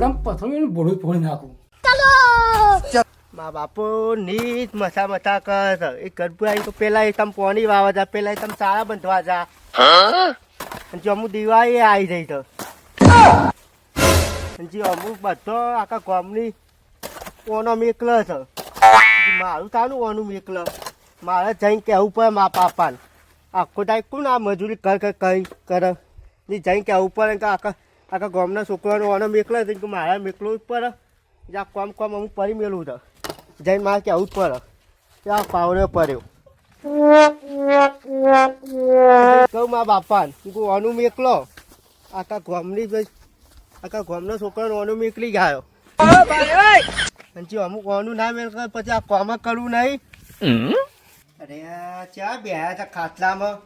મોઢામાં પથરો બોડું ફોડી નાખું. મા બાપો નીત મસા મસા કર. એ ગરબુઆઈ તો પેલા એ તમે પોણી વાવા જા, પેલા તમે સારા બંધવા જા. જો અમુક દિવાળી આવી જઈ તો. જે અમુક બધો આખા ગામની ઓનો મેકલો છે મારું તાનું ઓનું મેકલો. મારે જઈને કહેવું પડે મા પાપાને આખો ટાઈમ કોણ આ મજૂરી કર કર, કઈ, કરે? જઈને કહેવું પડે આખા આખા ગામના છોકરાનો ઓનો મેકલો છે કે મારે મેકલું જ પડે જ્યાં કોમ કોમ અમુક પરી મેલું છે. જઈને મારે કહેવું જ પડે. ત્યાં પાવડે પડ્યો. કહું મારા બાપાને હું ઓનું મેકલો આખા ગામની જ આખા ગામના છોકરાનો ઓનું મેકલી ગયો. પછી અમુક ઓનું ના મેળ પછી આ કોમ કરવું નહીં. અરે ચા બે ખાટલામાં.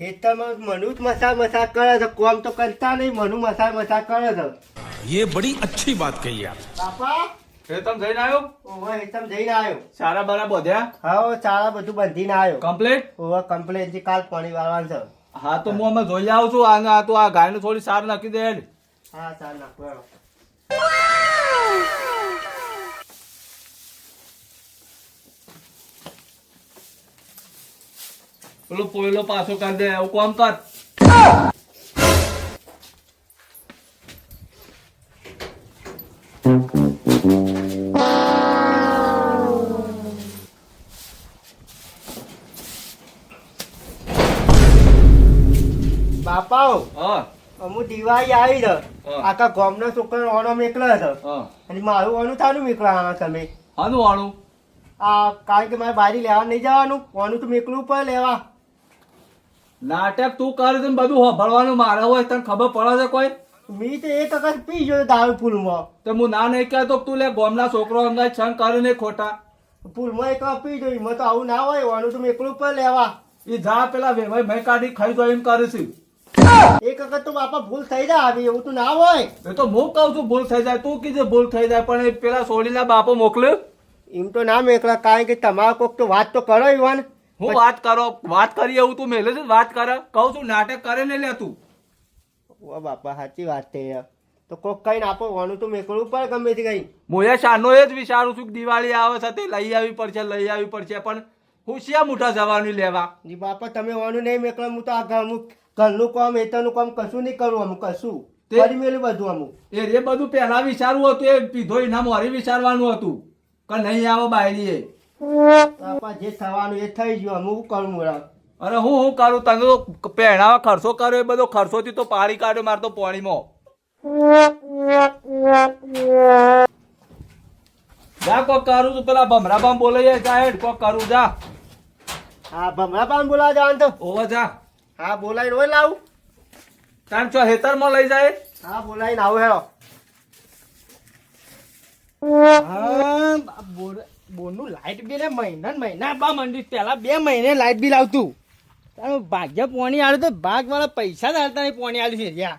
ખેતરમાં મનુ મસા મસા કરે છે. કોમ તો કરતા નહીં મનુ મસા મસા કરે છે. ये बड़ी અચ્છી बात કહી आप બાપા? ખેતમ જઈને આવ્યો? ઓવા હેતમ જઈને આવ્યો. સારા બારા બધ્યા? હા સારા બધું બંધીને આવ્યો. કમ્પ્લીટ? ઓવા કમ્પ્લીટથી કાલ પાણી વાળવાનું છે. હા તો હું અમે જોઈ આવું છું. અને આ તો આ ગાયને થોડી સાર નાખી દે હા સાર નાખો પેલો પોયલો પાછો કરી દે એવું કોમ કર. બાપાઓ હા. દિવાળી આવી છે. આખા ગામના છોકરા ઓનો મેકલો છે. અને મારું ઓનું થાનું મેકલાવાના તમે? હાનું વાળું આ કારણ કે મારે બારી લેવા નહીં જવાનું ઓનું તો મેકલું પણ લેવા. નાટક તું કર છે બધું સાંભળવાનું મારે હોય તને ખબર પડે છે કોઈ? મી તો એક વખત પી ગયો દારૂ પુલમાં. તો હું ના નહીં કહેતો તું લે ગોમના છોકરો અંગાય છંગ કરે ને ખોટા. પુલમાં એક વખત પી ગયો એમાં તો આવું ના હોય વાનું તું એકલું પર લેવા. એ જા પેલા વેવાઈ મેં કાઢી ખાઈ તો એમ કરે છે. એક વખત તો બાપા ભૂલ થઈ જાય આવી એવું તો ના હોય. એ તો હું કહું છું ભૂલ થઈ જાય તું કીધે ભૂલ થઈ જાય પણ એ પેલા સોડીના બાપો મોકલ્યો એમ તો ના મેકલા કારણ કે તમારો કોક તો વાત તો કરો ઈવાન. હું વાત કરો વાત કરી એવું તું મેલે છે વાત કરે. કહું છું નાટક કરે ને લે તું. ઓ બાપા સાચી વાત છે તો કોક કઈ આપો વાનું તો મેકળવું પડે ગમે તે કઈ. મોયા શાનો એ જ વિચારું છું કે દિવાળી આવે છે તે લઈ આવી પડશે લઈ આવી પડશે પણ હું શિયા મોટા જવાનું લેવા. જી બાપા તમે વાનું નહીં મેકળો હું તો આ ઘરનું ઘરનું કામ એતરનું કામ કશું નહીં કરું અમુક કશું. કરી મેલું બધું અમુક. એ રે બધું પહેલા વિચારવું હતું એ પીધો એના મારી વિચારવાનું હતું. કે નહીં આવો બાયરી એ બાપા જે થવાનું એ થઈ ગયું અમુક કરું મોરા? હું હું કરું? તને તો પહેણાવા ખર્ચો કર્યો એ બધો ખર્ચોથી તો પાડી કાઢ્યો મારે તો પાણીમાં. જા કોક કરું તું પેલા ભમરા બામ બોલે જા હેડ કોક કરું જા. હા ભમરા પાન બોલાવા જવાનું તો? ઓવા જા. હા બોલાઈ રોય લાવું. તાર છો હેતરમાં લઈ જાય? હા બોલાઈને આવું હેડો. હા બોરનું લાઇટ બિલ એ મહિના મહિના બા મંડી પહેલા બે મહિને લાઇટ બિલ આવતું. તારું ભાગ્ય પોણી આવ્યું તો ભાગ વાળા પૈસા ધારતા નહીં પોણી આવ્યું છે યા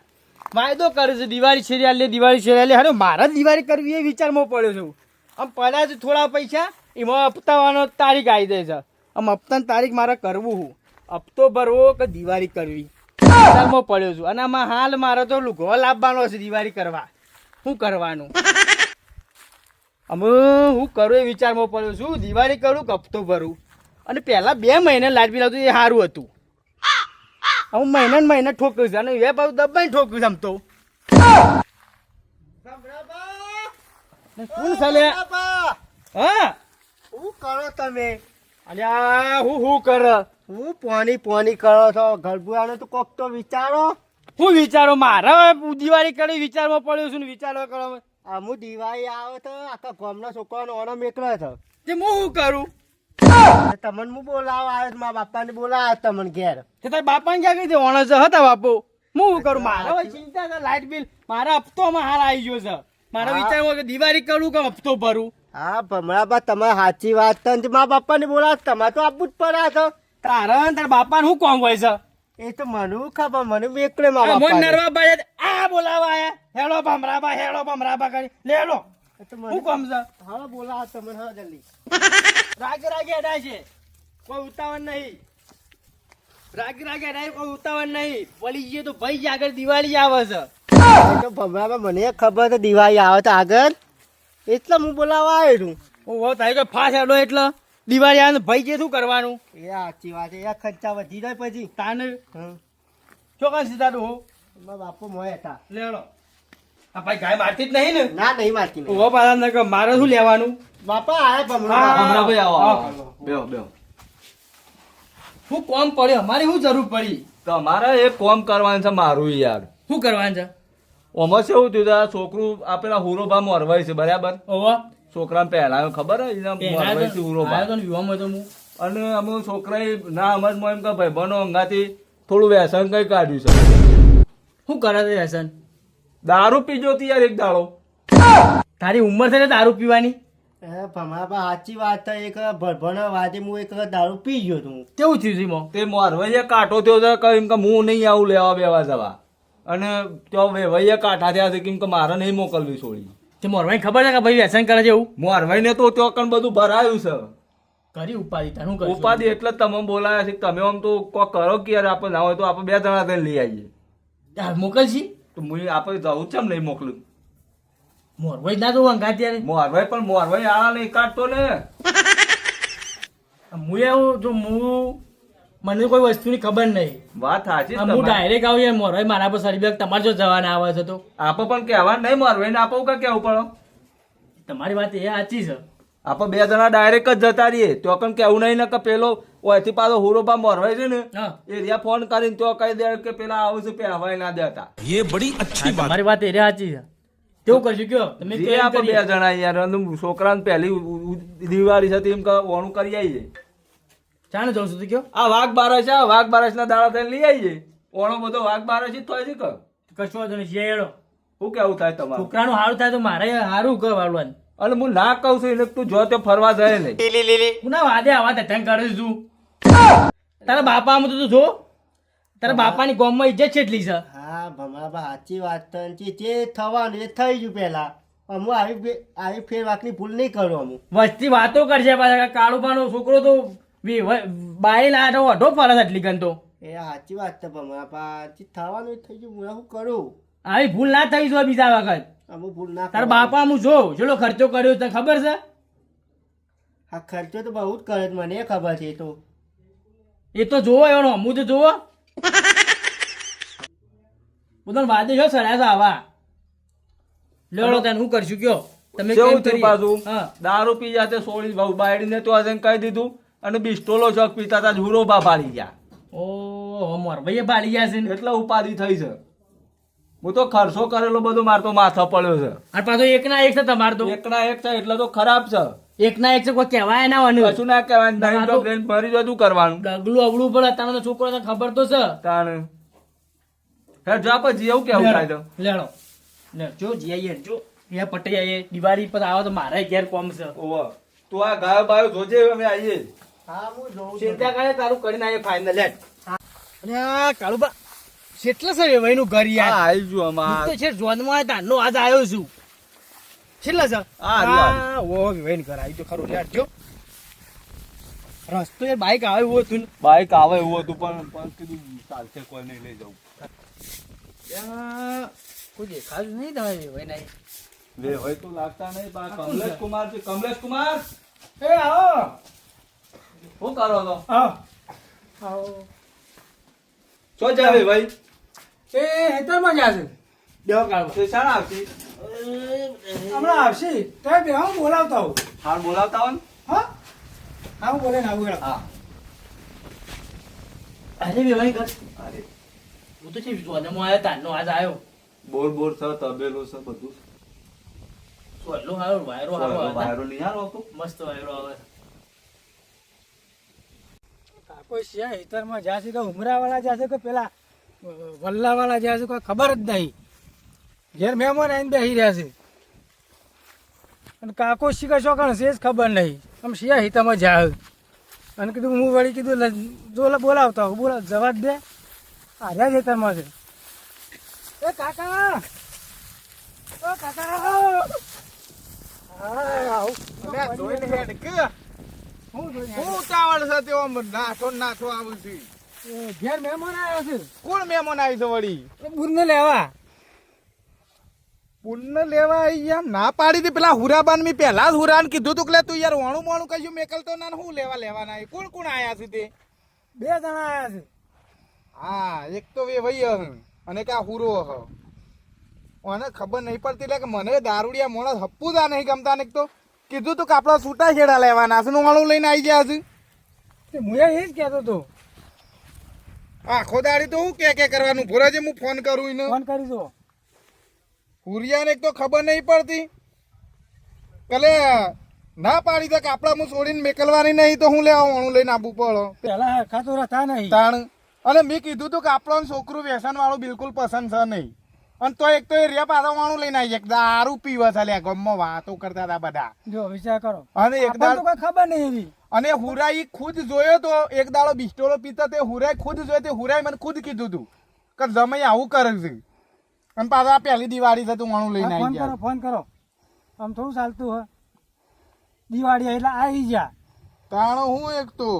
વાયદો કરે છે, દિવાળી છે લે, દિવાળી છે લે. હારે મારે દિવાળી કરવી એ વિચારમાં પડ્યો છું. આમ પડ્યા જ થોડા પૈસા, એમાં હપ્તાવાનો તારીખ આવી દે છે. આમ હપ્તાની તારીખ મારે કરવું હું. હપ્તો ભરવો કે દિવાળી કરવી? વિચારમાં પડ્યો છું. અને આમાં હાલ મારે તો લુઘો લાવવાનો છે દિવાળી કરવા. શું કરવાનું? અમે હું કરું એ વિચારમાં પડ્યો છું. દિવાળી કરું કપતો ભરું? અને પહેલાં બે મહિને લાઇટ બિલ આવતું એ સારું હતું. હું મહિને મહિને ઠોક્યું છે અને એ પાછું દબાઈને ઠોક્યું છે આમ તો. કોણ ચાલે હા? શું કરો તમે? અને આ હું હું કર? હું પોની પોની કરો છો. ગરબુઆનો તો કોક તો વિચારો. હું વિચારો મારા દિવાળી કરી વિચારમાં પડ્યો છું ને વિચારો કરો. અમુ દિવાળી આવે તો આખા ગામના છોકરાનો ઓનો મેકલો હતો. તે હું શું કરું? તમને હું બોલાવા આવ્યો મારા બાપાને બોલાવ્યા તમને ઘેર. તે તારા બાપાને ક્યાં કીધું? ઓણસ હતા બાપુ. હું શું કરું? મારા હવે ચિંતા છે લાઇટ બિલ. મારા હપ્તોમાં હાલ આવી ગયો છે. મારા વિચાર કે દિવાળી કરું કે હપ્તો ભરું? હા ભમરાબા તમારી સાચી વાત ને મારા બાપાને બોલાવ તમારે તો આપવું જ પડે છે તારા તારા બાપાને શું કોમ હોય છે? એ તો મને ખબર? મને મેકલે મારા મોન બાપાને. નરવાભાઈ આ બોલાવા આયા. હેલો ભમરાબા હેલો ભમરાબા કરી. લે લો. હું કોમ છે? હા બોલાવ તમને હા જલ્દી. રાગ રાગે અડાય છે. કોઈ ઉતાવળ નહીં. રાગ રાગે અડાય કોઈ ઉતાવળ નહીં. પડી જઈએ તો ભાઈ આગળ દિવાળી આવે છે. તો ભમરામાં મને ખબર તો દિવાળી આવે તો આગળ. એટલે હું બોલાવા આવ્યો છું ઓહો તારી કોઈ ફાસ હેડો એટલે? દિવાળી આવે ને ભાઈ કે શું કરવાનું? એ સાચી વાત છે એ ખર્ચા વધી જાય પછી. તાને. ચોકન સીધા મારા બાપુ મોય હતા. લેડો આ ભાઈ ગાય મારતી જ નહીં ને? ના નહીં મારતી નહીં. ઓહો પાછા ન કે મારે શું લેવાનું? બાપા આયા ભમરા. હા. ભમરાભાઈ આવો. બેહો બેહો. શું કોમ પડ્યો અમારી શું જરૂર પડી? તમારે એ કોમ કરવાનું છે મારું યાર. શું કરવાનું છે? ઓમાં શું થયું તું? છોકરું આપેલા પેલા હુરોબા મોરવાય છે બરાબર? ઓહો છોકરા પહેલા ખબર તો હું અને અમે છોકરાએ ના સમજમાં એમ કે ભાઈ બનો અંગાથી થોડું વ્યસન કઈ કાઢ્યું છે. શું કરે છે વ્યસન? દારૂ પીજો તી યાર એક દાડો. તારી ઉંમર છે ને દારૂ પીવાની? એ ભમરા બા સાચી વાત છે. એક ભણભણ વાદે હું એક દારૂ પી ગયો છું કેવું થયું છે મો તે કાંટો થયો છે કે એમ કે હું નહીં આવું લેવા બેવા જવા. અને ત્યાં વેવાઈએ કાંઠા થયા છે કેમ કે મારે નહીં મોકલવી છોડી તે મોરવાઈ ખબર છે કે ભાઈ વ્યસન કરે છે એવું? મોરવાઈને તો ત્યાં કણ બધું ભરાયું છે. કરી ઉપાધિ તારું કરી ઉપાધિ એટલે તમે બોલાયા છે તમે આમ તો કોક કરો કે યાર આપણે ના હોય તો આપણે બે જણા થઈને લઈ આવીએ. મોકલશી? તો હું આપણે જવું છે નહીં મોકલું. મોરવાઈ ના તો અંગા ત્યારે? મોરવાઈ પણ મોરવાઈ આળા નહીં કાઢતો ને. હું એવું જો હું મને કોઈ વસ્તુની ખબર નહીં. વાત સાચી હું ડાયરેક્ટ આવું યાર મોરવાઈ મારા પર સારી બેગ તમારે જો જવાના આવે છે તો. આપો પણ કહેવા નહીં મોરવાઈ ને આપો કે કેવું પડો તમારી વાત એ સાચી છે. આપો બે જણા ડાયરેક્ટ જ જતા રહીએ તો પણ કેવું નહીં ને કે પેલો ઓયથી પાછો હુરોબા મોરવાઈ છે ને એરિયા ફોન કરીને તો કહી દે કે પેલા આવું છે પહેરવાય ના દેતા. એ બડી અચ્છી વાત. તમારી વાત એરિયા સાચી છે. તેવું કરશું કયો? તમે આપો બે જણા યાર છોકરાને પહેલી દિવાળી છે એમ કે ઓણું કરી આવીએ. ચાને જવું છું કયો? આ વાઘ બારસ છે આ વાઘ બારસ ના દાડા થઈને લઈ આવીએ ઓણો બધો વાઘ બારસ જ થાય છે કે કશું વાંધો નહીં જઈએ શું કેવું થાય તમારું? છોકરાનું સારું થાય તો મારે સારું કહ વાળવાનું. અને હું ના કહું છું એને તું જો તે ફરવા જાય નહીં. હું ના વાદે આવા કરું છું તારા બાપા આમ તો તું જો. તારા બાપાની ગોમમાં ઇજ્જત કેટલી છે. હા ભમરા સાચી વાત છે જે- થવાનું એ થઈ ગયું પહેલા. અમુ આવી આવી ફેર વાતની ભૂલ નહીં કરું અમુ વસ્તી વાતો કરશે પાછા કાળુપાનો છોકરો તો બાઈ તો અઢો ફરસ એટલી ગંતો એ સાચી વાત છે પણ બા જે થવાનું થઈ ગયું હું શું કરું? આવી ભૂલ ના થઈ જો બીજા વખત. અમુ ભૂલ ના તાર બાપા હું જો ચેલો ખર્ચો કર્યો તને ખબર છે? હા ખર્ચો તો બહુ જ કરે મને મને ખબર છે તો. એ તો જોવો એનો હું તો જોવો. પોતાનો વાદે છો સરાસ આવા લેવડો તને હું કરશું કયો? તમે કેવું કેમ થયું પાછું? દારૂ પી જાતે સોળી બહુ બાયડીને તો આજે કહી દીધું. અને બિસ્ટોલો શોખ પીતા હતા હુરોબા પાડી ગયા. ઓ મોર ભાઈ બાળી ગયા છે ને. એટલે ઉપાધિ થઈ છે. હું તો ખર્ચો કરેલો બધો મારતો માથા પડ્યો છે. અને પાછો એકના એક છે તમારે તો. એકના એક છે એટલે તો ખરાબ છે. એકના એક છે કોઈ કહેવાય ના વાનું કશું ના કહેવાય નહીં તો તો- ભરી જતું કરવાનું. ડગલું અવળું પડે તારો તો છોકરો ખબર તો છે. તાણે. હે જા પછી એવું કેવું થાય તો? લેણો. લે જો જઈએ જો. એ પટી આવીએ દિવાળી પર આવો તો મારા ઘેર કોમ છે. ઓવા તું આ ગાયો બાયો જોજે અમે આવીએ. ચિંતા કરે તારું કરીને આવીએ ફાઇનલ હેડ. અને કાળુબા કેટલા છે વેવાઈનું ઘર યાર. આવી જો અમાર. તો છે જોનમાં આવ્યા તારનો આજ આવ્યો છું. છેલ્લા છે? આ રહ્યું, આ હા ઓ વેવાઈનું ઘર આવી તો ખરું યાર જો. રસ્તો યાર બાઈક આવે એવું હતું ને. બાઈક આવે એવું હતું પણ પણ કીધું ચાલશે કોઈ નહીં લઈ જવું. કોઈ દેખાતું નહીં તમે તો લાગતા નહીં પણ કમલેશ કુમાર છે. કમલેશ કુમાર એ આવો. શું કરો છો હા. આવો. શું જાવે ભાઈ. એ હેતરમાં જ છે. દેવો કાળુબા તે શાણા આવતી. હમણાં આવશે. તમે બે હું બોલાવતા બોલાવતા હોય હા. હા હું બોલે આવું હા. અરે વેવાઈ ભાઈ અરે. હું તો છે જોનમાં આવ્યો તારનો આજ આવ્યો. બોર બોર છે તબેલો છે બધું સોયલો હારો વાયરો હારો વાયરો નહીં હારો મસ્ત વાયરો આવે. કાકો શિયા હેતરમાં જ્યાં છે કે ઉમરાવાળા જાશે છે કે પેલા વલ્લા વલ્લાવાળા જાશે કોઈ ખબર જ નહીં. ઘેર મહેમાન આવીને બેસી રહ્યા છે. અને કાકો શીખે શું કણ? છે જ ખબર નહીં. આમ શિયા હિતામાં જાય? અને કીધું, હું વળી કીધું જો બોલાવતા હું બોલા, જવા જ દે. આર્યા જ હેતરમાં છે. એ કાકા! ઓ કાકા! હા, આવું. હું જોઈને એ ઘેર મહેમાન આવ્યો છે? કોણ મહેમાન આવી છે વળી? એ લેવા. પૂર્ણ લેવા યાર ના પાડી હતી પેલા હુરાબાન મી પહેલા જ હુરાન કીધું તું કે લે તું યાર વાણું વાણું કહ્યું મેકલતો ના હું લેવા લેવાના એ કોણ કોણ આયા છે તે? બે જણા આયા છે. હા એક તો વે ભાઈ હહ અને કા હુરો હ. મને ખબર નહીં પડતી એટલે કે મને દારૂડિયા મોણસ હપ્પુ દા નહીં ગમતા ને તો. કીધું તું કાપડા છૂટા છેડા લેવાના છે વાળું લઈને આવી ગયા છે. હું એ જ કહેતો હતો. આખો દાડી તો હું કે કે કરવાનું? ભોરાજે હું ફોન કરું એને. ફોન કરી દો. હુરિયાને તો ખબર નહીં પડતી. કલે ના પાડી દે કાપડા હું છોડીને મેકલવાની નહીં તો હું લેવા વાળું લઈને આવવું પડો પેલા ખાતો તો રહેતા નહીં. તાણ. અને મેં કીધું તું કે આપણો છોકરું વ્યસન વાળું બિલકુલ પસંદ છે નહીં. અને તો એક તો એ રે પાછા વાળું લઈને આવી એક દારૂ પીવા છે લ્યા ગમમાં વાતો કરતા હતા બધા. જો વિચાર કરો. અને એક આપણને કોઈ ખબર નહીં એવી. અને હુરાઈ ખુદ જોયો તો એક દાડો બિસ્ટોલો પીતા તે હુરાઈ ખુદ જોયો તે હુરાઈ મને ખુદ કીધું તું કે જમાઈ આવું કરે છે. અને પાછા પહેલી દિવાળી છે તું વાણું લઈને આવી ફોન કરો ગયા ફોન કરો. આમ થોડું ચાલતું હોય. દિવાળી એટલે આવી જા. તાણો હું એક તો?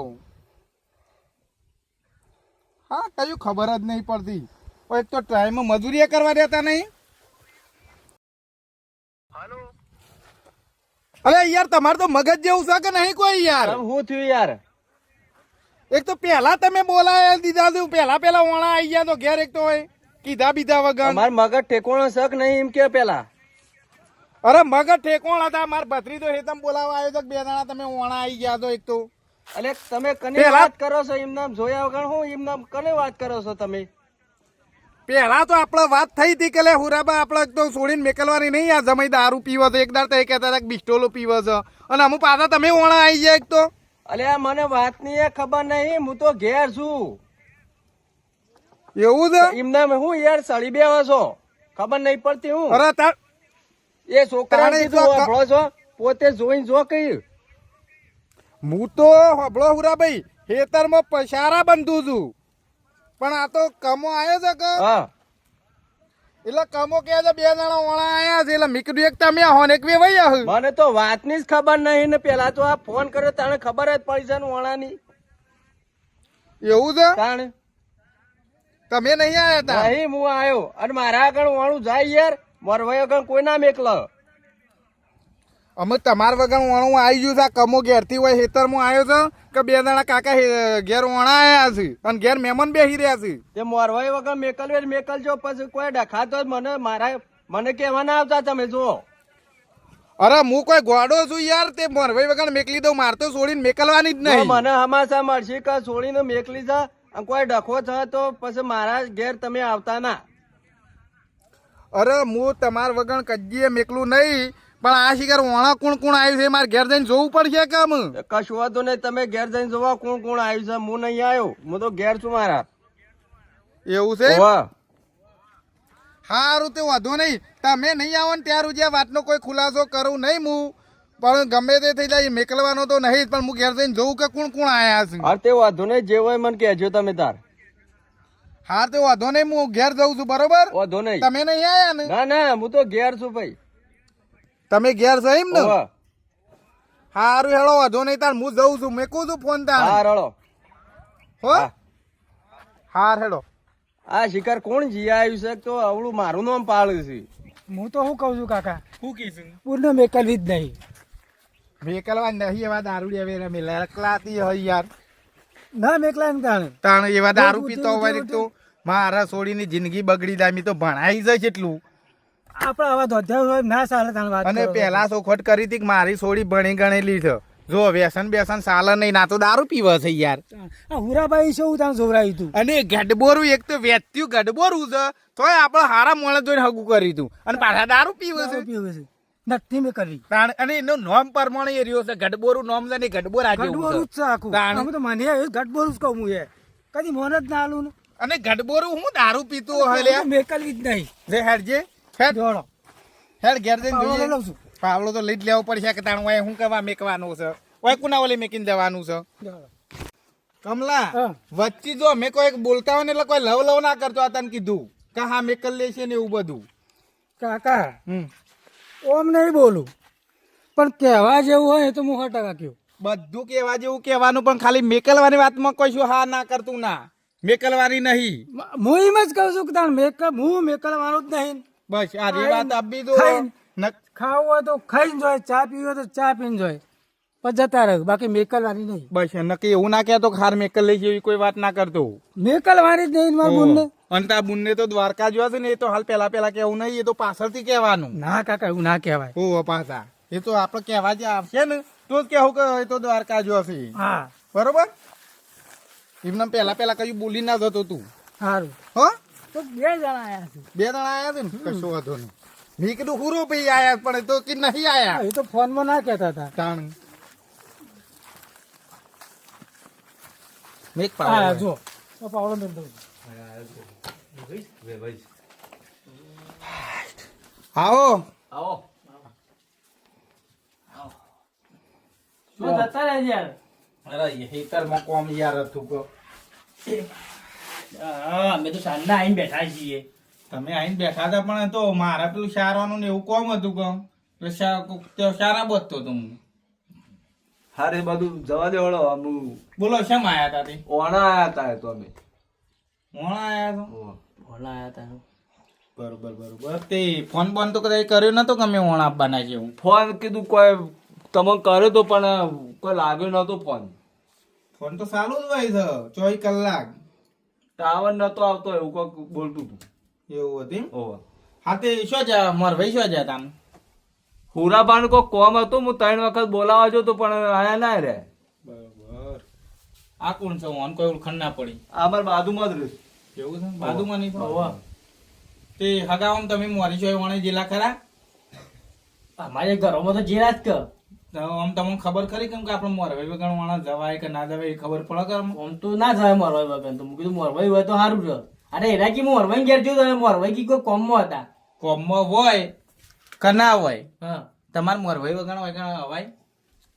હા કયું ખબર જ નહીં પડતી. એક તો ટાઈમમાં મજૂરી કરવા દેતા નહીં. અરે યાર તમારે તો મગજ જેવું છે કે નહીં કોઈ યાર? હું થયું યાર? એક તો પહેલા તમે બોલાયા દીધા તું પહેલા પહેલા ઓણા આવી ગયા તો ઘેર એક તો હોય. કીધા બીધા વગર. મારે મગજ ટેકોણો શક નહીં એમ કે પેલા અરે મગજ ઠેકોણ હતા માર ભત્રી તો હેતમ બોલાવા આવ્યો તો બે દાણા તમે ઓણા આવી ગયા તો એક તો. એટલે તમે કને વાત કરો છો? એમના જોયા વગર હું એમના કને વાત કરો છો તમે? પેલા તો આપણે વાત થઈ હતી કે લે હુરાબા આપણે તો છોડીને મેકલવાની નહીં આ જમાઈ દારૂ પીવો છે. એક દાડ તો એ કહેતા હતા બિસ્ટોલો પીવો છે. અને અમુક પાછા તમે ઓણા આવી જાય તો. અલે આ મને વાતની એ ખબર નહીં હું તો ઘેર છું. એવું છે? એમ નામ હું યાર સળી બેવા છો? ખબર નહીં પડતી હું. અરે તાર એ છોકરા તાણે કીધું તો છો પોતે જોઈને જો કઈ. હું તો હબળો હુરાભાઈ ખેતરમાં પસારા બંધું છું. પણ આ તો કમો આવ્યો છે કે? હા. એટલે કમો કહે છે બે જણા ઓણા આયા છે એટલે મીકડું એક તમે હો ને એક બે વહી આવ. મને તો વાતની જ ખબર નહીં ને પેલા તો આ ફોન કર્યો તને ખબર જ પડી છે ને વણાની એવું છે? તાણ. તમે નહીં આયા તા? નહીં હું આવ્યો અને મારા આગળ વાણું જાય યાર. મારો વયો કોઈ ના મેકલો. અમે તમારા વગર ઓણું આવી ગયું છે. કમો ઘેરથી હોય ખેતરમાં આવ્યો છે કે બે જણા કાકા ઘેર ઓણા આયા છે અને ઘેર મહેમાન બેસી રહ્યા છે. તે મોરવાઈ વગર મેકલવે મેકલજો પછી કોઈ ડખાતો મને મારા મને કહેવા ના આવતા તમે જુઓ. અરે હું કોઈ ગોડો છું યાર તે મોરવાઈ વગર મેકલી દઉં માર તો છોડીને મેકલવાની જ નહીં. મને હમાસા મળશે કે છોડીને મેકલી છે અને કોઈ ડખો છે તો પછી મારા ઘેર તમે આવતા ના. અરે હું તમાર વગર કજીએ મેકલું નહીં પણ આ શિકાર ઓણા કોણ કોણ આવ્યું છે? મારે ઘેર જઈને જોવું પડશે કામ કશું વાંધો નહીં તમે ઘેર જઈને જોવા કોણ કોણ આવ્યું છે. હું નહીં આવ્યો. હું તો ઘેર છું મારા. એવું છે. સારું તે વાંધો નહીં. તમે નહીં આવો ને ત્યાં આ વાતનો કોઈ ખુલાસો કરું નહીં હું. પણ ગમે તે થઈ જાય મેકલવાનો તો નહીં પણ હું ઘેર જઈને જોઉં કે કોણ કોણ આયા છે. હા તે વાંધો નહીં જે હોય મને કહેજો તમે તાર. હા તે વાંધો નહીં હું ઘેર જઉં છું બરોબર? વાંધો નહીં. તમે નહીં આયા ને? ના ના હું તો ઘેર છું ભાઈ. તમે ઘેર છો એમ ને? હારું હેળો વાંધો નહીં તાર હું જઉં છું. મેકું છું ફોન તાર હા રળો હો? હાર હેડો આ શિકાર કોણ જી આવ્યું છે તો આવડું મારું નામ પાડ્યું છે? હું તો શું કઉ છું કાકા? શું કીધું પૂર્ણ મેકલવી જ નહીં. મેકલવા નહીં એવા દારૂ લેવે મેલા એકલાતી હોય યાર. ના મેકલા ને તાણે. તાણે એવા દારૂ પીતો હોય તો મારા છોડીની જિંદગી બગડી જાય મેં તો ભણાઈ જાય એટલું. આપડે આવા ધોધ્યા હોય ના ચાલે તને વાત અને પહેલા સોખટ કરી હતી કે મારી સોડી ભણી ગણેલી છે જો વ્યસન બેસન સાલે નહીં ના તો દારૂ પીવા છે યાર. આ હુરાભાઈ છે હું તને જોવરાયું તું. અને ગઢબોરું એક તો વેચ્યું ગઢબોરું છે તોય આપણે હારા મોણે જોઈને હગું કરી તું. અને પાછા દારૂ પીવે છે. પીવે છે. નથી મેં કરી અને એનું નોમ પ્રમાણે એ રહ્યો છે ગઢબોરું નોમ છે ને ગઢબોર આજે ગટબોરું જ છે આખું. અમે તો મને ગઢબોરું જ કહું હું એ. કદી મોન જ ના આલું અને ગઢબોરું હું દારૂ પીતું હોય લ્યા? મેકલવી જ નહીં. જે હેડજે. હેડ. જોડો. હેડ ઘેર જઈને જોઈએ. લઉં છું. પાવડો તો લઈ જ લેવો પડશે કે તાણ શું કરવા મેકવાનું છે? હોય કુના ઓલે મેકીને દેવાનું છે. કમલા વચ્ચે જો મેં કોઈ બોલતા હોય ને એટલે કોઈ લવ લવ ના કરતો આ તને કીધું. કે હા મેકલ લેશે ને એવું બધું. કાકા ઓમ નહીં બોલું. પણ કહેવા જેવું હોય તો હું સો ટકા કહ્યું બધું કેવા જેવું કહેવાનું પણ ખાલી મેકલવાની વાતમાં કોઈ શું હા ના કરતું ના. મેકલવાની નહીં. હું એમ જ કહું છું કે મેકઅપ હું મેકલવાનું જ નહીં. બસ આ વાત આપી દો. ખાવું હોય તો ખાઈને જોય ચા પીવી હોય તો ચા પીને જોય. પણ જતા રહે બાકી મેકલવાની નહીં. બસ નક્કી એવું ના કહેતો હાર મેકલ લઈ જેવી કોઈ વાત ના કરતો. મેકલવાની જ નહીં મારા બુનને. અને તા બુનને તો દ્વારકા જોવા છે ને એ તો હાલ પેલા પેલા કેવું નહીં એ તો પાછળથી કહેવાનું. ના કાકા એવું ના કહેવાય. ઓ પાછા. એ તો આપણે કહેવા જે આવશે ને તો જ કેવું કે એ તો દ્વારકા જોશે હા. બરોબર? એમને પેલા પેલા કયું બોલી ના જતો તું. સારું હો? તો બે જણા આયા છે. બે જણા આયા છે ને? કશો વાંધો નહીં. મેં કીધું હુરો ભાઈ આયા પણ તો કે નહીં આયા. એ તો ફોનમાં ના કહેતા હતા. કારણ મેક હા પાડો જો. તો પાવડો મેળ દઉં આવો. આવો. શું જતા રહે યાર? અરે હેતરમાં કોમ યાર હતું કો. હા, અમે તો સાંજના આવીને બેઠા છીએ. તમે આઈને બેઠા હતા પણ તો મારા પેલું શારવાનું ને એવું કોમ હતું કોમ. એટલે સારા તે શારા તો હું. હારે બધું જવા દે અમુ બોલો શેમ આયા હતા તે? ઓણા આયા તા તો અમે. મોણા આયા તો. ભોલા આયા તા બરોબર બરોબર. તે ફોન બોન તો કદાચ કર્યો નતો કે અમે ઓણ આપવાના છે હું ફોન કીધું કોઈ તમે કર્યો તો પણ કોઈ લાગ્યો નતો ફોન. ફોન તો ચાલુ જ હોય છે ચોવીસ કલાક. ટાવર નતો આવતો એવું કોક બોલતું હતું એવું હતું ઓવા ઓહ. હા તે શું છે? મરભાઈ શું છે તામ હુરાબાનું કોઈ કોમ હતું હું ત્રણ વખત બોલાવા જો તો પણ આયા ના રે. બરોબર. આ કોણ છે? ઓન કોઈ ઓળખાણ ના પડી. આ મારા બાજુમાં જ રહે એવું છે બાજુમાં નહીં ઓહો. તે હગાવામ તમે મોરી છો વણે જેલા ખરા? અમારે ઘરોમાં તો જેરા જ કે. તો આમ તમને ખબર ખરી કેમ કે આપણે મોરભાઈ વગર વાળા જવાય કે ના જવાય એ ખબર પડે કે આમ? તો ના જાય મોરવાઈ વગર તો. મૂકી કીધું મોરવાઈ હોય તો સારું છે અરે એના કી મોરવાઈ ઘેર જો તમે મોરવાઈ કી કોઈ કોમમાં હતા. કોમમાં હોય કે ના હોય? હા. તમારે મોરભાઈ વગર હોય કે હવાય?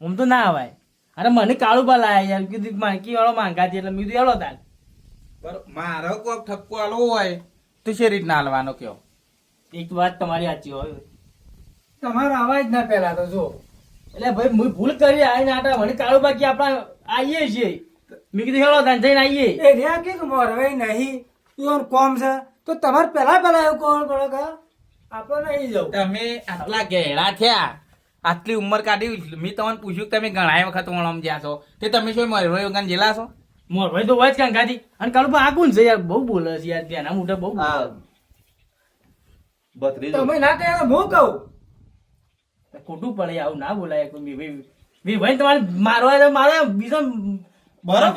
આમ તો ના અવાય અરે મને કાળું બા લાયા યાર કીધું માંકી વાળો માંગાતી એટલે મેં કીધું હેલો તાર. બરોબર મારો કોક ઠપકો આલો હોય તો શી રીતના હાલવાનો કયો? એક વાત તમારી સાચી હોય. તમારો અવાજ ના પહેલા તો જો એટલે ભાઈ હું ભૂલ કરી આવીને આટા મને કાળો બાકી આપણા આવીએ છીએ. મેં કીધું હેલો તાર થઈને આવીએ એ રહ્યા કે મોરવાઈ નહીં? તું કોમ છે. તો તમારે પેલા પેલા એવું કોણ પડે કે આપણે નહીં જવું તમે આટલા ગહેરા થયા. આટલી ઉંમર કાઢી મેં તમને પૂછ્યું કે તમે ઘણા વખત વણમ જ્યાં છો. તે તમે શું મોરભાઈ વગર જેલા છો? મોરવાઈ તો હોય જ કાંગાથી અને કાળું પણ આ કોણ છે યાર. બહુ બોલે છે યાર. ત્યાંના મોઢે બહુ તમે ના કહે તો હું કહું? ખોટું પડે આવું ના બોલાય કોઈ બી- બી- બી ભાઈ તમારે મારવા તો મારે બીજો બરોબર.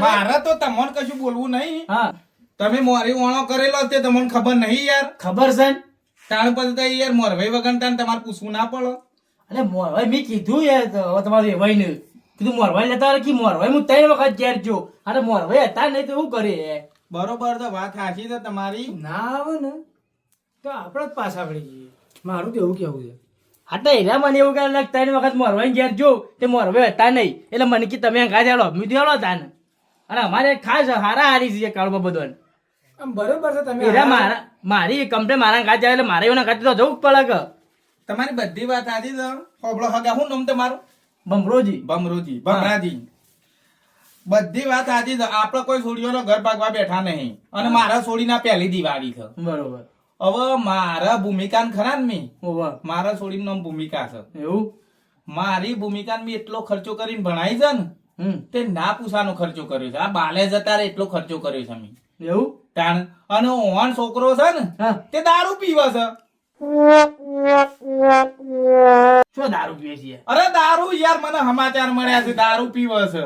મારે તો તમને કશું બોલવું નહીં. હા. તમે મોરી ઓણો કરેલો તે તમને ખબર નહીં યાર. ખબર છે? તાણ પછી તો યાર મોરભાઈ વગર તાણ તમારે પૂછવું ના પડે. અરે મોરવાઈ મેં કીધું યાર તમારે એવાય ને કીધું મોરવાઈ લેતા કે મોરવાઈ? હું ત્રણ વખત ઘેર જો અરે મોરવાઈ હતા નહીં તો શું કરે? બરોબર તો વાત સાચી છે તમારી. ના આવે ને. તો આપણે જ પાછા વળી જઈએ. મારું તો એવું કેવું છે. હા તો એના મને એવું કે લાગ ત્રણ વખત મોરવાઈ ઘેર જો તે મોરવાઈ હતા નહીં. એટલે મને કે તમે ઘા ચાલો મેં હેલો તાને. અને અમારે ખાસ હારા હારી છે કાળમાં બધો આમ બરોબર છે તમે એરા મારા મારી કમ્પ્લેન મારા ઘા જાય એટલે મારે એના ઘાતે તો જવું પડે કે. તમારી બધી વાત સાચી તો હોબળો હગા શું નામ તમારું ભમરોજી. બમરોજી ભમરાજી. બધી વાત સાચી તો આપણે કોઈ છોડીઓનો ઘર ભાગવા બેઠા નહીં. અને મારા છોડીના પહેલી દિવાળી છે. બરોબર. હવે મારા ભૂમિકા ખરા ને મી? મારા છોડીનું નામ ભૂમિકા છે. એવું? મારી ભૂમિકા મેં એટલો ખર્ચો કરીને ભણાઈ છે ને તે ના પૂછાનો ખર્ચો કર્યો છે. આ બાલે જતા રે એટલો ખર્ચો કર્યો છે મી. એવું? તાણ અને ઓન છોકરો છે ને તે દારૂ પીવે છે. શું દારૂ પીવે છે અરે દારૂ યાર મને સમાચાર મળ્યા છે દારૂ પીવે છે.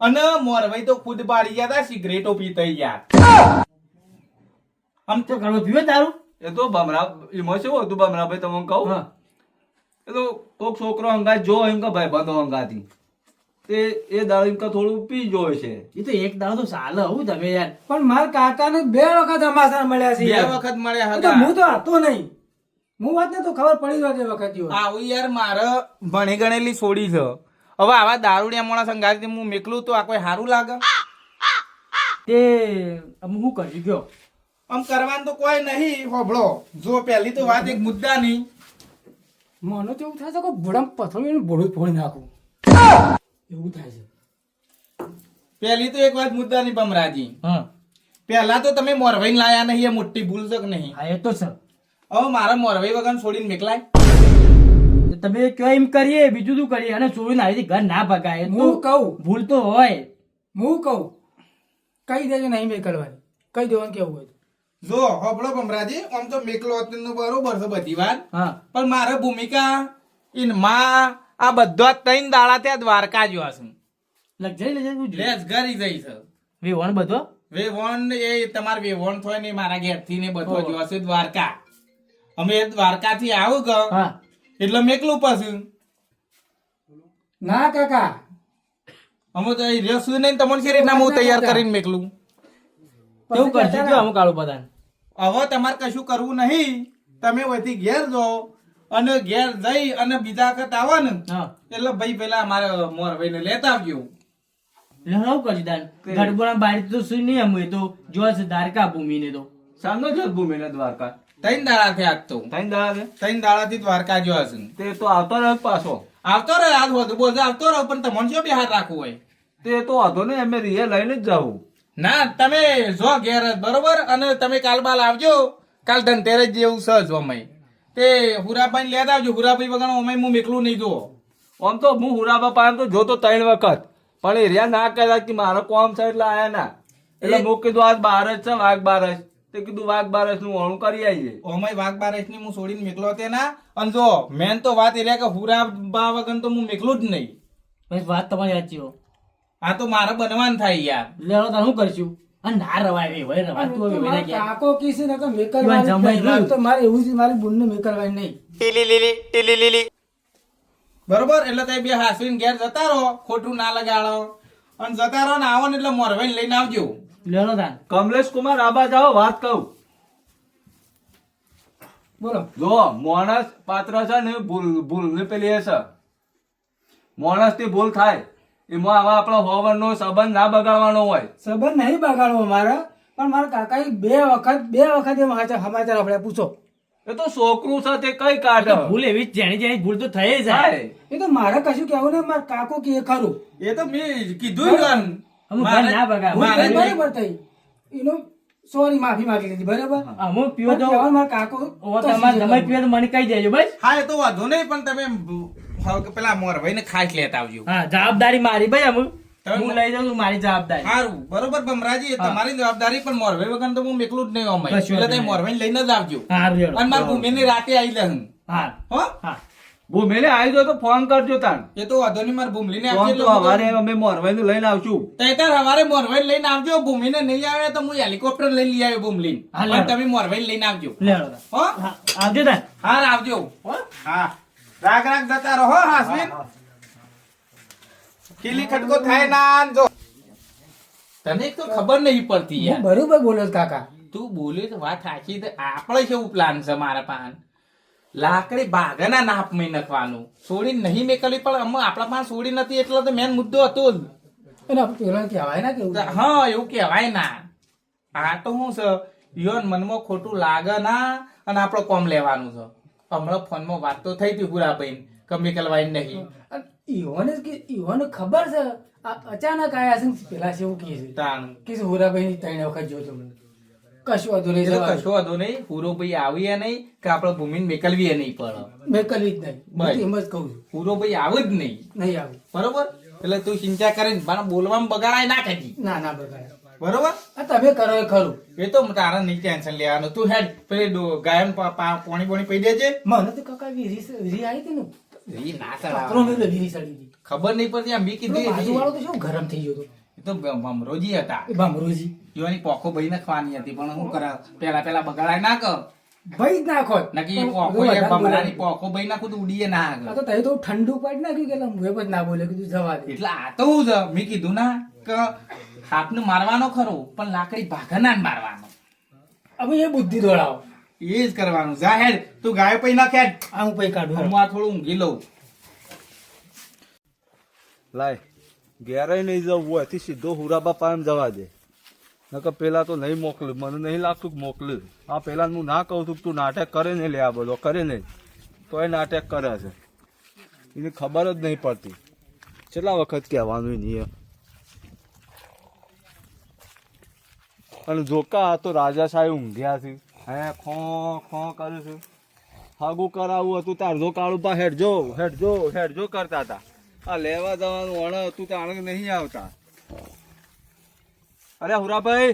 અને મોરભાઈ તો ખુદ પાડી ગયા હતા સિગરેટો પીતા યાર. આમ તો ઘણો પીવે દારૂ? એ તો ભમરા એમાં શું હતું ભમરાભાઈ તમને કહું? હા. એ તો કોક છોકરો અંગા જો એમ કે ભાઈ બંધો અંગાથી તે એ દાળ એમ કે થોડું પી જોય છે. એ તો એક દાળ તો ચાલે હું તમે યાર. પણ મારા કાકાને બે વખત અમાસા મળ્યા છે બે વખત મળ્યા હતા. હું તો હતો નહીં. હું વાત ને તો ખબર પડી જાય તે વખત આવું યાર મારે ભણી ગણેલી છોડી છે. હવે આવા દારૂડિયા મોણા સંગાતી હું મેકલું તો આ કોઈ સારું લાગે? તે હું કરી ગયો. આમ કરવાનું તો કોઈ નહીં હોભળો. જો પહેલી તો વાત એક મુદ્દાની. મને તો એવું થાય છે કે ભડમ પથરો ભોળું ફોડી નાખું. એવું થાય છે. પહેલી તો એક વાત મુદ્દાની બમરાજી હા. પહેલા તો તમે મોરવાઈ લાયા નહીં એ મોટી ભૂલ છે કે નહીં? હા એ તો સર હવે મારા મોરવાઈ વગર છોડીને મેકલાય. તમે કયો એમ કરીએ બીજું શું કરીએ? અને છોડીને આવી ઘર ના ભગાય. હું કહું. ભૂલ તો હોય. હું કહું. કહી દેજો નહીં મેં કરવાની. કઈ દેવાનું કેવું હોય તો. જો હોબળો ભમરાજી આમ તો મેકલો અત્યારનું બરોબર છે બધી વાત. પણ મારે ભૂમિકા ઇનમાં આ બધા ત્રણ દાડા ત્યાં દ્વારકા જોવા છું. લક્ઝરી લઈ લેસ ઘરી જઈ છે. વેવણ બધો? વેવણ એ તમારે વેવણ થાય ને મારા ઘેરથી ને બધો. જોવા છે દ્વારકા. અમે દ્વારકા થી આવું ગયો. હા. એટલે મેકલું પાછું. ના કાકા. અમે તો રહેશું નહીં તમને શી રીતના હું તૈયાર કરીને મેકલું. કેવું કરશું? કે અમુક આળું બધાને? હવે તમારે કશું કરવું નહીં. તમે વહીથી ઘેર જો અને ઘેર જઈ અને બીજા વખત આવો ને હા. એટલે ભાઈ પેલા અમારે મોરભાઈ ને લેતા આવજો. એટલે હું કરશું દાન ગડબોના બારી તો સુઈ નહીં અમે તો? જો છે દ્વારકા ભૂમિને તો. સાંગો ભૂમિ ને દ્વારકા? ત્રણ દાડા થી આજ તો. ત્રણ દાડા છે ત્રણ દાડા થી દ્વારકા જો હશે. તે તો આવતો રહ્યો પાછો. આવતો રહે આજ વધુ બોલ આવતો રહો પણ તમને શું બિહાર રાખવું હોય? તે તો વાંધો ને અમે રીએ લઈને જ જાવું ના તમે જો ઘેર બરોબર? અને તમે કાલ બાલ આવજો. કાલ ધનતેરસ જેવું સજ અમે. તે હુરાભાઈ લેતા આવજો. હુરાભાઈ વગર અમે હું મેકલું નહીં જુઓ. આમ તો હું હુરાબા પાસે તો જોતો ત્રણ વખત. પણ એ રહ્યા ના કહેતા કે મારો કોમ છે એટલે આયા ના. એટલે હું કીધું આજ બારસ છે વાઘ બારસ તે કીધું વાઘ બારસનું ઓણું કરી આવીએ. ઓમય વાઘ બારેશની હું છોડીને મેકલો તે ના. અને જો મેન તો વાત એ રહ્યા કે હુરાબા વગર તો હું મેકલું જ નહીં. બસ વાત તમારી સાચી આ તો મારે બનવાન થાય યાર. લેવા તો શું કરશું? અને ના રવાય વે હોય રવા તું વેરા મારા કાકો કીશે ને તો મેકલવાની જમાઈ જ નહીં. ગયું. તો મારે એવું છે મારી બુનને મેકલવાની નહીં. બરોબર? એટલે તમે બે હાસવીને ઘેર જતા રહો ખોટું ના લગાડો. અને જતા રહો ને આવો ને એટલે મોરભાઈ લઈને આવજો. લેવો તાર. કમલેશ કુમાર આબા જાઓ વાત કહું. બોલો. જો માણસ પાત્ર છે ને ભૂલ ભૂલ ને પેલી છે. માણસથી ભૂલ થાય. એમાં આવા આપણો હોવન નો સંબંધ ના બગાડવાનો હોય. સંબંધ નહીં બગાડવો મારા પણ મારા કાકાએ બે વખત બે વખત એ સમાચાર આપણે પૂછો. એ તો છોકરું છે તે કઈ કાઢે? ભૂલ એવી જેની જેની ભૂલ તો થઈ જાય. એ તો મારે કશું કેવું ને મારા કાકો કે ખરું. એ તો મેં કીધું જ ને. બગાડ. ભૂલ મારે થઈ બરાબર થઈ. એનો સોરી માફી માંગી લીધી બરાબર? અમુક પીવો તો મારા કાકો ઓ તમારે તમે પીવો તો મને કહી દેજો બસ. હા એ તો વાંધો નહીં પણ તમે હવે પેલા મોરભાઈ ને ખાસ લેતા આવજો. હા જવાબદારી મારી ભાઈ અમુક હું લઈ જાઉં છું મારી જવાબદારી. સારું બરોબર બમરાજી તમારી જવાબદારી પણ મોરભાઈ વગર તો હું મેકલું જ નહીં અમે એટલે તમે. મોરભાઈ લઈને જ આવજો. હા અને મારા ભૂમિની રાતે આવી લે હું. હા. હો? હા. આવી તો ફોન કરજો તાન. એ તો વાંધો નહીં મારા ભૂમિને ફોન આપજો હવારે અમે નું લઈને આવશું. તો તાર હવારે મોરભાઈ લઈને આવજો ભૂમિને નહીં આવે તો હું હેલિકોપ્ટર લઈને લઈ આવ્યો હા, લેવડો. તમે મોરભાઈ લઈને આવજો. હો? હા આવજો હાર આવજો. હા. રાગ રાગ જતા રહો હાસમીન કિલી ખટકો થાય ના જો. તને તો ખબર નહીં પડતી યાર. બરોબર બોલો કાકા. તું બોલે તો વાત સાચી તો આપણે કેવું પ્લાન છે મારા પાન લાકડી બાગના નાપમાં નખવાનું. સોડી નહીં મેકલી પણ અમે આપણા પાસે સોડી નથી એટલો તો મેન મુદ્દો હતો જ. એને આપણે પેલા કહેવાય ના કેવું હા એવું કહેવાય ના. આ તો હું છે? યોન મનમાં ખોટું લાગે ના અને આપણો કોમ લેવાનું છે. હમણાં ફોનમાં વાત તો થઈ હતી હુરાભાઈ કે મેકલવાઈ નહીં. ઈવોને કે ઈવોને ખબર છે અચાનક આયા છે પેલા છે એવું કહે છે. તાણ. કે હુરાભાઈ ની ત્રણ વખત જોતો કશું વાંધો નહીં કશું વાંધો નહીં હુરોભાઈ આવીએ નહીં કે આપણે ભૂમિ મેકલવીએ નહીં પણ. મેકલવી કરી જ નહીં. એમ જ કહું છું. હુરોભાઈ આવે જ નહીં. નહીં આવું. બરોબર? એટલે તું ચિંતા કરીને મને બોલવામાં બગાડાય ના કરી ના ના બગાડ બરોબર? તમે કરો એ ખરું. એ તો તારા નહીં ટેન્શન લેવાનું. તું હેડ પેલી ગાયન પાણી પાણી પી દેજે. મને તો કાકા વીરી વીરી આવી હતી ને. ઈ ના પત્રો ચડાવે. મેં એટલે વીરી સડી હતી. ખબર નહીં પડતી આ મી કીધી બાજુ વાળો તો શું ગરમ થઈ ગયો એ તો ભમરોજી હતા. એ ભામરોજી. યોની પોખો ભાઈ નાખવાની હતી પણ હું કરા પેલા પેલા બગાડાય ના કર. ભાઈ જ નાખો. નકી પોખો એ ભમરાની પોખો ભાઈ નાખું તો ઉડીએ ના આગળ. આ તો તઈ તો ઠંડુ પડ નાખ્યું કે એટલે હું જ ના બોલે કીધું જવા દે. એટલે આ તો હું છે મેં કીધું ના કે હાથને મારવાનો ખરો પણ લાકડી ભાગના મારવાનો. હવે એ બુદ્ધિ દોડાવો. એ જ કરવાનું. જાહેર તું ગાય પૈ નાખ. હેડ આ હું પૈ કાઢું. હું આ થોડું ઊંઘી લઉં. લાય ઘેરે નહીં જવું હોયથી સીધો હુરાબા પાસે જવા દે. નકર પેલા તો નહીં મોકલ્યું મને નહીં લાગતું કે મોકલ્યું આ પેલા હું ના કહું છું કે તું નાટક કરે ને લે આ બધો કરે નહીં. તો એ નાટક કરે છે. એને ખબર જ નહીં પડતી. કેટલા વખત કહેવાનું નહીં અને જોકા આ તો રાજા સાહેબ ઊંઘ્યા છે. હે ખો ખો કરું છું. હાગું કરાવવું હતું તાર જો કાળું પા હેડજો હેડજો હેડજો કરતા હતા. આ લેવા જવાનું વણ હતું તાણ નહીં આવતા. અરે હુરાભાઈ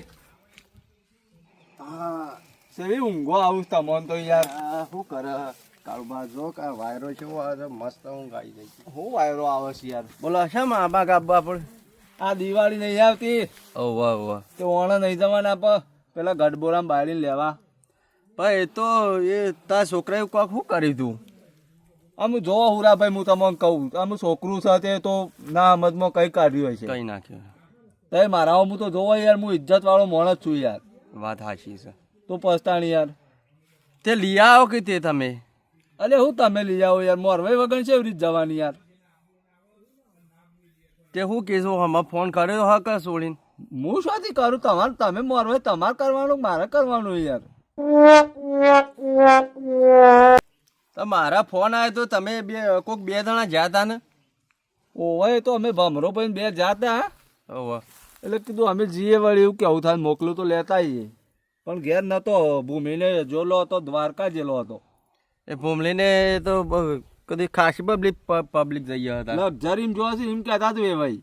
સેવી ઊંઘો આવું તમને તો યાર. શું કરે? કાળુબા જો કા વાયરો છે મસ્ત ઊંઘ આવી જાય હું વાયરો આવે છે યાર. બોલો છે મા આબા ગાબા પણ? આ દિવાળી નહીં આવતી. ઓ વાહ વાહ. તો વણ નહીં જવાના આપ પેલા ગઢબોરામ બાળી લેવા. ભાઈ એ તો એ તારા છોકરાએ કોક શું કરી તું? આમ જો હુરાભાઈ હું તમને કહું. આમ છોકરું સાથે તો ના સમજમાં કઈ કાઢ્યું હોય છે કઈ નાખ્યું. તે મારા હું તો જોવો યાર હું ઇજ્જત વાળો માણસ છું યાર. વાત હાચી છે. તો પસ્તાણી યાર. તે લઈ આવો કે તે તમે? અરે હું તમે લઈ આવો યાર મોરવાઈ વગર છે એવી રીત જવાની યાર? તે હું કીધું હમણાં ફોન કર્યો હા કે છોડીને હું શાથી કરું? તમારે તમે મોરવાઈ તમારે કરવાનું મારે કરવાનું યાર. તો મારા ફોન આવ્યો તો તમે બે કોક બે જણા જ્યાં ને? ઓવે તો અમે ભમરો ભાઈ બે જાતા ઓહો એટલે કીધું અમે જઈએ વળી એવું કેવું થાય મોકલું તો લેતા આવીએ પણ ઘેર નતો ભૂમિને જોલો હતો દ્વારકા જેલો હતો. એ ભૂમલીને તો કદી ખાસી પબ્લિક પબ્લિક જઈ હતા. લક્ઝરી જોવા છે એમ કહેતા હતું વેવાઈ. ભાઈ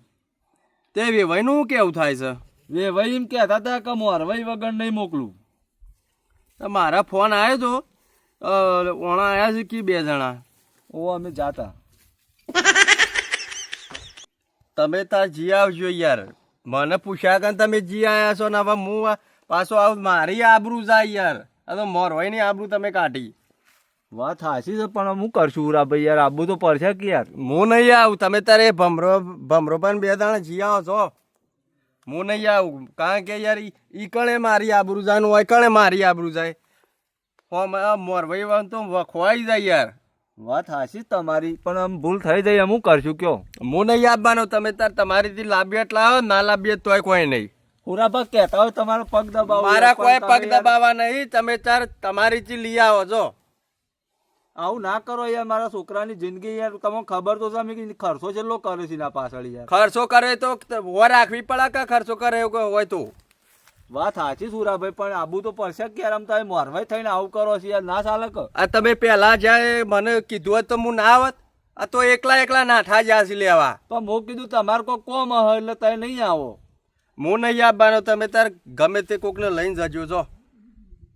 તે વેવાઈનું કેવું થાય છે? વે ભાઈ એમ કહેતા હતા કે મોરવાઈ વગર નહીં મોકલું. મારા ફોન આવ્યો તો ઓણા આવ્યા છે કે બે જણા? ઓ અમે જાતા. તમે તાર જી આવજો યાર. મને પૂછ્યા કે તમે જી આવ્યા છો ને હવે હું પાછો આવું મારી આબરૂ જાય યાર. આ તો મોરવાઈની આબરૂ તમે કાઢી. વાત હાસી છે પણ હું કરશું રા ભાઈ યાર આબુ તો પડશે કે યાર? હું નહીં આવું તમે તારે ભમરો ભમરો પણ બે દાણા જી આવો છો હું નહીં આવું કારણ કે યાર ઈ કણે મારી આબરૂ જાય હોય કણે મારી આબરૂ જાય? ફોમ મોરભાઈ વાન તો વખવાઈ જાય યાર. વાત હાસી તમારી પણ આમ ભૂલ થઈ જાય હું કરશું કયો? હું નહીં આપવાનો તમે તાર તમારીથી લાભિયત લાવો ના લાભિયત તોય કોઈ નહીં. ઉરાબા કહેતા હોય તમારો પગ દબાવો મારા કોઈ પગ દબાવવા નહીં તમે તાર તમારીથી લઈ આવો છો આવું ના કરો યાર મારા છોકરાની જિંદગી યાર તમને ખબર તો છે અમે ખર્ચો છેલ્લો કરે છે ના પાછળ યાર. ખર્ચો કરે તો હો રાખવી પડે કે ખર્ચો કરે એવું હોય તો? વાત સાચી સુરાભાઈ પણ આબુ તો પડશે કે યાર આમ તમે મોરવાઈ થઈને આવું કરો છો યાર ના ચાલે કે? આ તમે પહેલા જાય મને કીધું હોત તો હું ના આવત આ તો એકલા એકલા નાઠા જ્યાં છે લેવા. પણ હું કીધું તમારે કોઈ કોમ હોય એટલે તમે નહીં આવો. હું નહીં આવવાનો તમે તાર ગમે તે કોકને લઈને જજો છો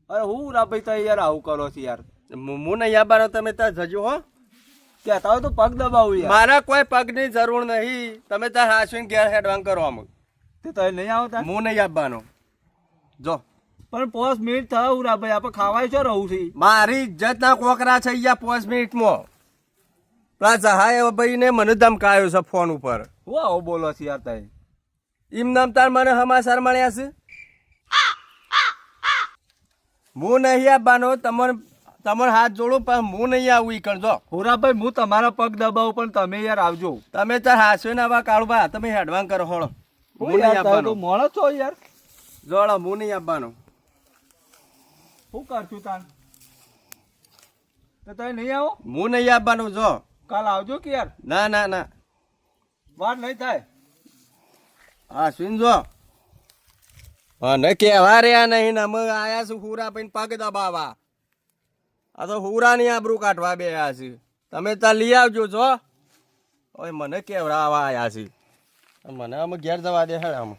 અરે હું રાભાઈ તમે યાર આવું કરો છો યાર. હું યાબારો તમે ત્યાં જજો હો. કહેતા હોય તો પગ દબાવું યાર. મારા કોઈ પગની જરૂર નહીં. તમે તાર હાસવીને ઘેર હેડવાન કરો આમ તે તો નહીં આવતા હું નહીં આપવાનો જો. પણ પાંચ મિનિટ થયા ઉરાભાઈ આપણે ખાવાય છો રહું છે. મારી ઇજ્જતના કોકરા છે અહીંયા પાંચ મિનિટમાં. પેલા જહાય ભાઈને મને ધમકાયો છે ફોન ઉપર. હું આવો બોલો છી યાર તઈ. એમ નામ તાર મને સમાચાર મળ્યા છે? હું નહીં આપવાનો તમને તમારો હાથ જોડું પણ હું નહીં આવું ઈ કરજો. હોરાભાઈ હું તમારા પગ દબાવું પણ તમે યાર આવજો. તમે તાર હાસવે ના આવા કાળુબા તમે હેડવાન કરો હોળો. હું હું નહીં આપવાનો. મોણો છો યાર. જોડો હું નહીં આપવાનો. શું કરશું તાન? તો તમે નહીં આવો? હું નહીં આપવાનું જો. કાલ આવજો કે યાર? ના ના ના. વાર નહીં થાય. હાસવીન જો. અને કેવા રહ્યા નહીં ને અમે આયા છું હુરા પગ દબાવા આ તો હુરાની આબરૂ કાઢવા બે છે. તમે ત્યાં લઈ આવજો છો ઓય, મને કેવડાવવા આવ્યા છે. મને આમ ઘેર જવા દે હેડ આમ.